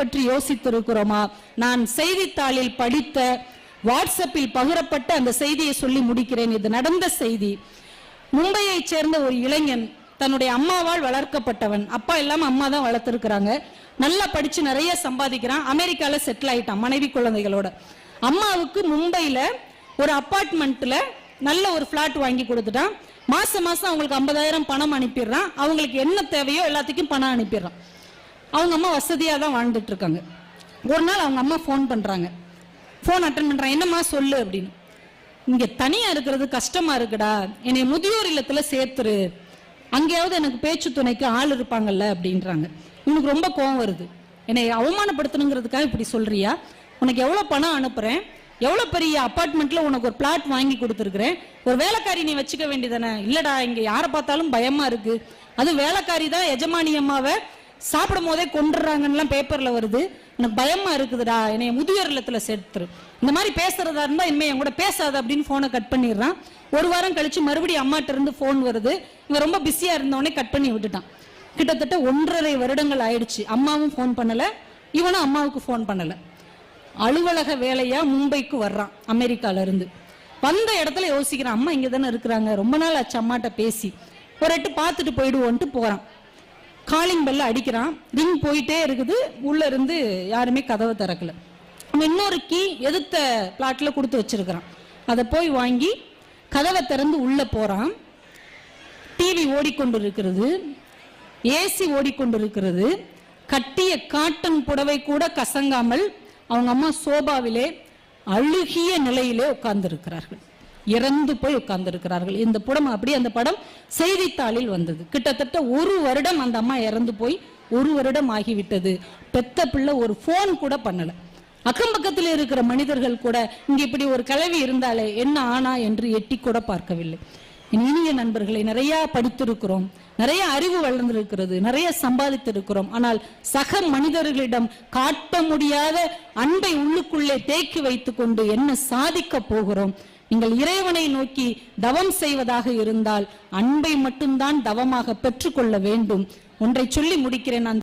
பற்றி யோசித்திருக்கிறோமா? நான் செய்தித்தாளில் படித்த வாட்ஸ்அப்பில் பகிரப்பட்ட அந்த செய்தியை சொல்லி முடிக்கிறேன். இது நடந்த செய்தி. மும்பையைச் சேர்ந்த ஒரு இளைஞன் தன்னுடைய அம்மாவால் வளர்க்கப்பட்டவன். அப்பா இல்லாம அம்மா தான் வளர்த்துருக்கிறாங்க. நல்லா படிச்சு நிறைய சம்பாதிக்கிறான். அமெரிக்கால செட்டில் ஆயிட்டான் மனைவி குழந்தைகளோட. அம்மாவுக்கு மும்பையில ஒரு அப்பார்ட்மெண்ட்ல நல்ல ஒரு பிளாட் வாங்கி கொடுத்துட்டான். மாசம் மாசம் அவங்களுக்கு ஐம்பதாயிரம் பணம் அனுப்பிடுறான். அவங்களுக்கு என்ன தேவையோ எல்லாத்துக்கும் பணம் அனுப்பிடுறான். அவங்க அம்மா வசதியாக தான் வாழ்ந்துட்டு இருக்காங்க. ஒரு நாள் அவங்க அம்மா ஃபோன் பண்ணுறாங்க ஃபோன் அட்டன் பண்ணுறாங்க என்னம்மா சொல்லு அப்படின்னு. இங்கே தனியாக இருக்கிறது கஷ்டமாக இருக்குடா. என்னை முதியோர் இல்லத்தில் சேர்த்துரு. அங்கேயாவது எனக்கு பேச்சு துணைக்கு ஆள் இருப்பாங்கல்ல அப்படின்றாங்க. இவனுக்கு ரொம்ப கோவம் வருது. என்னை அவமானப்படுத்தணுங்கிறதுக்காக இப்படி சொல்றியா? உனக்கு எவ்வளோ பணம் அனுப்புகிறேன் எவ்வளோ பெரிய அப்பார்ட்மெண்ட்டில் உனக்கு ஒரு பிளாட் வாங்கி கொடுத்துருக்குறேன்? ஒரு வேலைக்காரி நீ வச்சுக்க வேண்டியதானே இல்லைடா இங்கே யாரை பார்த்தாலும் பயமாக இருக்குது அது வேலைக்காரி தான் எஜமானியம்மாவை சாப்பிடும் போதே கொண்டுறாங்கன்னு பேப்பர்ல வருது. எனக்கு பயமா இருக்குதுடா என்னைய முதியோர் இல்லத்துல சேர்த்துரு. இந்த மாதிரி பேசுறதா இருந்தால் இனிமே என் கூட பேசாத அப்படின்னு ஃபோனை கட் பண்ணிடுறான். ஒரு வாரம் கழிச்சு மறுபடியும் அம்மாட்ட இருந்து ஃபோன் வருது. இவன் ரொம்ப பிஸியா இருந்தவொடனே கட் பண்ணி விட்டுட்டான். கிட்டத்தட்ட ஒன்றரை வருடங்கள் ஆயிடுச்சு. அம்மாவும் ஃபோன் பண்ணல இவனும் அம்மாவுக்கு ஃபோன் பண்ணல. அலுவலக வேலையா மும்பைக்கு வர்றான் அமெரிக்கால இருந்து. வந்த இடத்துல யோசிக்கிறான் அம்மா இங்கே தானே இருக்கிறாங்க. ரொம்ப நாள் ஆச்சு அம்மாட்ட பேசி. ஒரு எட்டு பார்த்துட்டு போயிடுவோன்ட்டு போறான். காலிங் பெல்ல அடிக்கிறான். ரிங் போயிட்டே இருக்குது. உள்ள இருந்து யாருமே கதவை திறக்கல. அவன் இன்னொரு கீ எதிர்த்த பிளாட்ல கொடுத்து வச்சிருக்கிறான். அதை போய் வாங்கி கதவை திறந்து உள்ள போறான். டிவி ஓடிக்கொண்டிருக்கிறது. ஏசி ஓடிக்கொண்டிருக்கிறது. கட்டிய காட்டன் புடவை கூட கசங்காமல் அவங்க அம்மா சோபாவிலே அழுகிய நிலையிலே உட்கார்ந்திருக்கிறார்கள். இறந்து போய் உட்கார்ந்துருக்கிறார்கள். இந்த படம் அப்படி அந்த படம் செய்தித்தாளில் வந்தது. கிட்டத்தட்ட ஒரு வருடம் அந்த அம்மா இறந்து போய் ஒரு வருடம் ஆகிவிட்டது. பெத்த பிள்ளை ஒரு ஃபோன் கூட பண்ணலை. அக்கம் பக்கத்தில் இருக்கிற மனிதர்கள் கூட இங்க இப்படி ஒரு கலவி இருந்தாலே என்ன ஆனா என்று எட்டி கூட பார்க்கவில்லை. இனிய நண்பர்களை நிறைய படித்திருக்கிறோம் நிறைய அறிவு வளர்ந்திருக்கிறது நிறைய சம்பாதித்திருக்கிறோம். ஆனால் சக மனிதர்களிடம் காட்ட முடியாத அன்பை உள்ளுக்குள்ளே தேக்கி வைத்துக் கொண்டு என்ன சாதிக்க போகிறோம்? நீங்கள் இறைவனை நோக்கி தவம் செய்வதாக இருந்தால் அன்பை மட்டும்தான் தவமாக பெற்றுக்கொள்ள வேண்டும். ஒன்றை சொல்லி முடிக்கிறேன். நான்